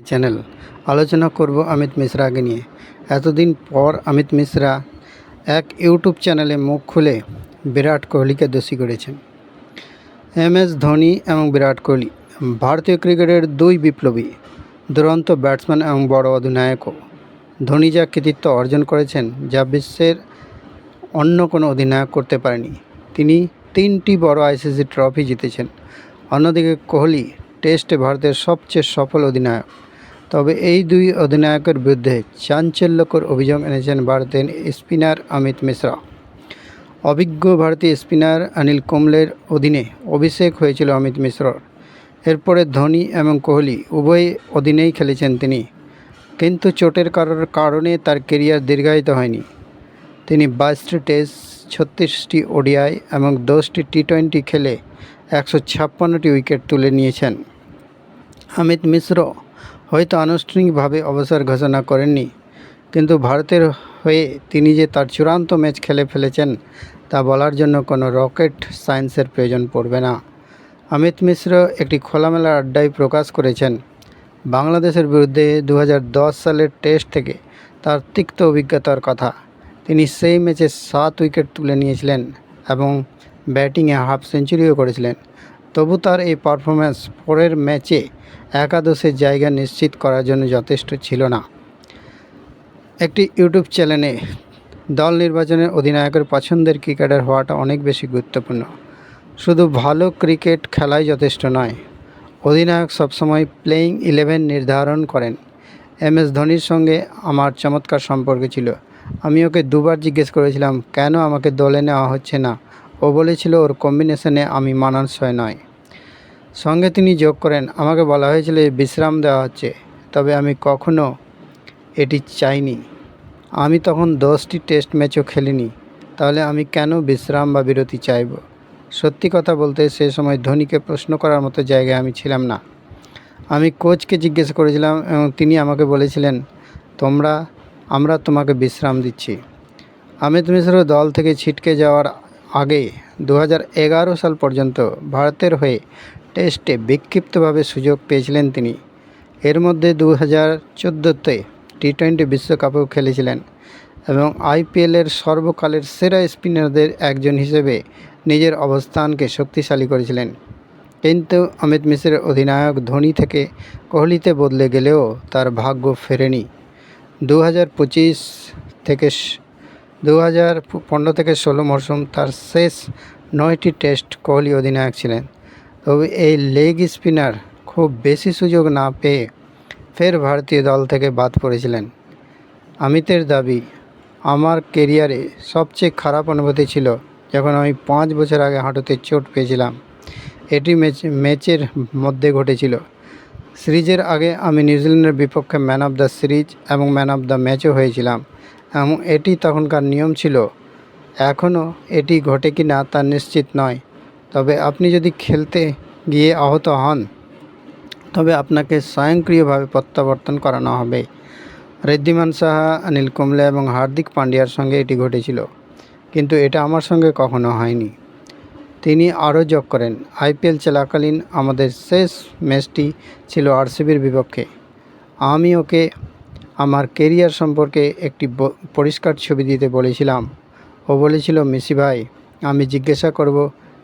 Channel. আলোচনা করব অমিত মিশ্রাকে নিয়ে। এতদিন পর অমিত মিশ্রা এক ইউটিউব চ্যানেলে মুখ খুলে বিরাট কোহলিকে দোষী করেছেন। এম এস ধোনি এবং বিরাট কোহলি, ভারতীয় ক্রিকেটের দুই বিপ্লবী, দুরন্ত ব্যাটসম্যান এবং বড় অধিনায়কও। ধোনি যা কৃতিত্ব অর্জন করেছেন যা বিশ্বের অন্য কোনো অধিনায়ক করতে পারেনি। তিনি তিনটি বড় আইসিসি ট্রফি জিতেছেন। অন্যদিকে কোহলি টেস্টে ভারতের সবচেয়ে সফল অধিনায়ক। তবে এই দুই অধিনায়কের বিরুদ্ধে চাঞ্চল্যকর অভিযোগ এনেছেন ভারতের স্পিনার অমিত মিশ্রা। অভিজ্ঞ ভারতীয় স্পিনার অনিল কুম্বলের অধীনে অভিষেক হয়েছিল অমিত মিশ্রর। এরপরে ধোনি এবং কোহলি উভয় অধীনেই খেলেছেন তিনি। কিন্তু চোটের কারোর কারণে তার কেরিয়ার দীর্ঘায়িত হয়নি। তিনি বাইশটি টেস্ট, ছত্রিশটি ওডিআই এবং দশটি টি টোয়েন্টি খেলে একশো ছাপ্পান্নটি উইকেট তুলে নিয়েছেন। অমিত মিশ্র হয়তো আনুষ্ঠানিকভাবে অবসর ঘোষণা করেননি। কিন্তু ভারতের হয়ে তিনি যে তার চূড়ান্ত ম্যাচ খেলে ফেলেছেন, তা বলার জন্য কোনো রকেট সায়েন্সের প্রয়োজন পড়বে না। অমিত মিশ্র একটি খোলামেলা আড্ডায় প্রকাশ করেছেন, বাংলাদেশের বিরুদ্ধে দু হাজার দশ সালের টেস্ট থেকে তার তিক্ত অভিজ্ঞতার কথা। তিনি সেই ম্যাচে সাত উইকেট তুলে নিয়েছিলেন এবং ব্যাটিংয়ে হাফ সেঞ্চুরিও করেছিলেন। তবু তার এই পারফরম্যান্স পরের ম্যাচে একাদশের জায়গা নিশ্চিত করার জন্য যথেষ্ট ছিল না। একটি ইউটিউব চ্যানেলে দল নির্বাচনের অধিনায়কের পছন্দের ক্রিকেটার হওয়াটা অনেক বেশি গুরুত্বপূর্ণ। শুধু ভালো ক্রিকেট খেলাই যথেষ্ট নয়, অধিনায়ক সবসময় প্লেয়িং ইলেভেন নির্ধারণ করেন। এম এস ধোনির সঙ্গে আমার চমৎকার সম্পর্ক ছিল। আমি ওকে দুবার জিজ্ঞেস করেছিলাম, কেন আমাকে দলে নেওয়া হচ্ছে না? ও বলেছিল, ওর কম্বিনেশনে আমি মানানসই নয়। সঙ্গে তিনি যোগ করেন। আমাকে বলা হয়েছিল বিশ্রাম দেওয়া হচ্ছে, তবে আমি কখনো এটি চাইনি। আমি তখন দশটি টেস্ট ম্যাচও খেলিনি, তাহলে আমি কেন বিশ্রাম বা বিরতি চাইব? সত্যি কথা বলতে, সে সময় ধোনিকে প্রশ্ন করার মতো জায়গায় আমি ছিলাম না। আমি কোচকে জিজ্ঞেস করেছিলাম, এবং তিনি আমাকে বলেছিলেন, তোমরা, আমরা তোমাকে বিশ্রাম দিচ্ছি। অমিত মিশ্র দল থেকে ছিটকে যাওয়ার আগে দু হাজার এগারো সাল পর্যন্ত ভারতের হয়ে টেস্টে বিক্ষিপ্তভাবে সুযোগ পেয়েছিলেন তিনি। এর মধ্যে দু হাজার চোদ্দোতে টি টোয়েন্টি বিশ্বকাপেও খেলেছিলেন এবং আইপিএলের সর্বকালের সেরা স্পিনারদের একজন হিসেবে নিজের অবস্থানকে শক্তিশালী করেছিলেন। কিন্তু অমিত মিশ্রের অধিনায়ক ধোনি থেকে কোহলিতে বদলে গেলেও তার ভাগ্য ফেরেনি। দু হাজার পঁচিশ থেকে দু হাজার পনেরো থেকে ষোলো মরশুম তার শেষ নয়টি টেস্ট কোহলি অধিনায়ক ছিলেন। তবে এই লেগ স্পিনার খুব বেশি সুযোগ না পেয়ে ফের ভারতীয় দল থেকে বাদ পড়েছিলেন। অমিতের দাবি, আমার কেরিয়ারে সবচেয়ে খারাপ অনুভূতি ছিল যখন আমি পাঁচ বছর আগে হাঁটুতে চোট পেয়েছিলাম। এটি ম্যাচ, ম্যাচের মধ্যে ঘটেছিল। সিরিজের আগে আমি নিউজিল্যান্ডের বিপক্ষে ম্যান অফ দ্য সিরিজ এবং ম্যান অফ দ্য ম্যাচও হয়েছিলাম এবং এটি তখনকার নিয়ম ছিল। এখনও এটি ঘটে কি না তা নিশ্চিত নয়। তবে আপনি যদি খেলতে গিয়ে আহত হন, তবে আপনাকে স্বয়ংক্রিয়ভাবে প্রত্যাবর্তন করানো হবে। ঋদ্ধিমান সাহা, অনিল কুম্বলে এবং হার্দিক পান্ডিয়ার সঙ্গে এটি ঘটেছিল, কিন্তু এটা আমার সঙ্গে কখনো হয়নি। তিনি আরও যোগ করেন, আইপিএল চলাকালীন আমাদের শেষ ম্যাচটি ছিল আরসিবির বিপক্ষে। আমি ওকে আমার কেরিয়ার সম্পর্কে একটি পরিষ্কার ছবি দিতে বলেছিলাম। ও বলেছিল, মিসি ভাই, আমি জিজ্ঞাসা করব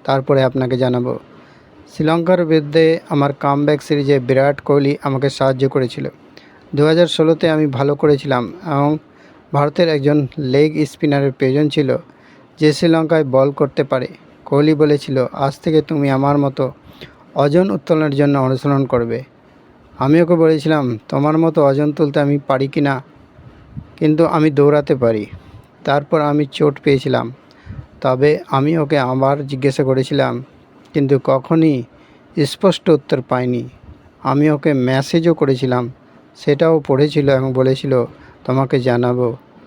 তারপরে আপনাকে জানাব। শ্রীলঙ্কার বিরুদ্ধে আমার কামব্যাক সিরিজে বিরাট কোহলি আমাকে সাহায্য করেছিল। দু হাজার ষোলোতে আমি ভালো করেছিলাম এবং ভারতের একজন লেগ স্পিনারের প্রয়োজন ছিল যে শ্রীলঙ্কায় বল করতে পারে। কোহলি বলেছিল, আজ থেকে তুমি আমার মতো অজন উত্তোলনের জন্য অনুসরণ করবে। আমি ওকে বলেছিলাম, তোমার মতো ওজন তুলতে আমি পারি কি না কিন্তু আমি দৌড়াতে পারি। তারপর আমি চোট পেয়েছিলাম। তবে আমি ওকে আবার জিজ্ঞাসা করেছিলাম, কিন্তু কখনই স্পষ্ট উত্তর পাইনি। আমি ওকে মেসেজও করেছিলাম, সেটাও পড়েছিল এবং বলেছিল, তোমাকে জানাব।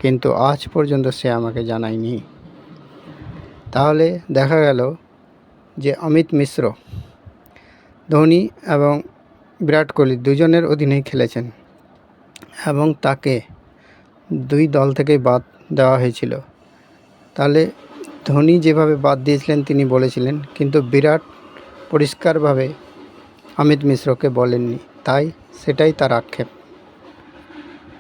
কিন্তু আজ পর্যন্ত সে আমাকে জানায়নি। তাহলে দেখা গেল যে অমিত মিশ্র, ধোনি এবং বিরাট কোহলি দুজনের অধীনেই খেলেছেন এবং তাকে দুই দল থেকে বাদ দেওয়া হয়েছিল। তাহলে ধোনি যেভাবে বাদ দিয়েছিলেন তিনি বলেছিলেন, কিন্তু বিরাট পরিষ্কারভাবে অমিত মিশ্রকে বলেননি। তাই সেটাই তার আক্ষেপ।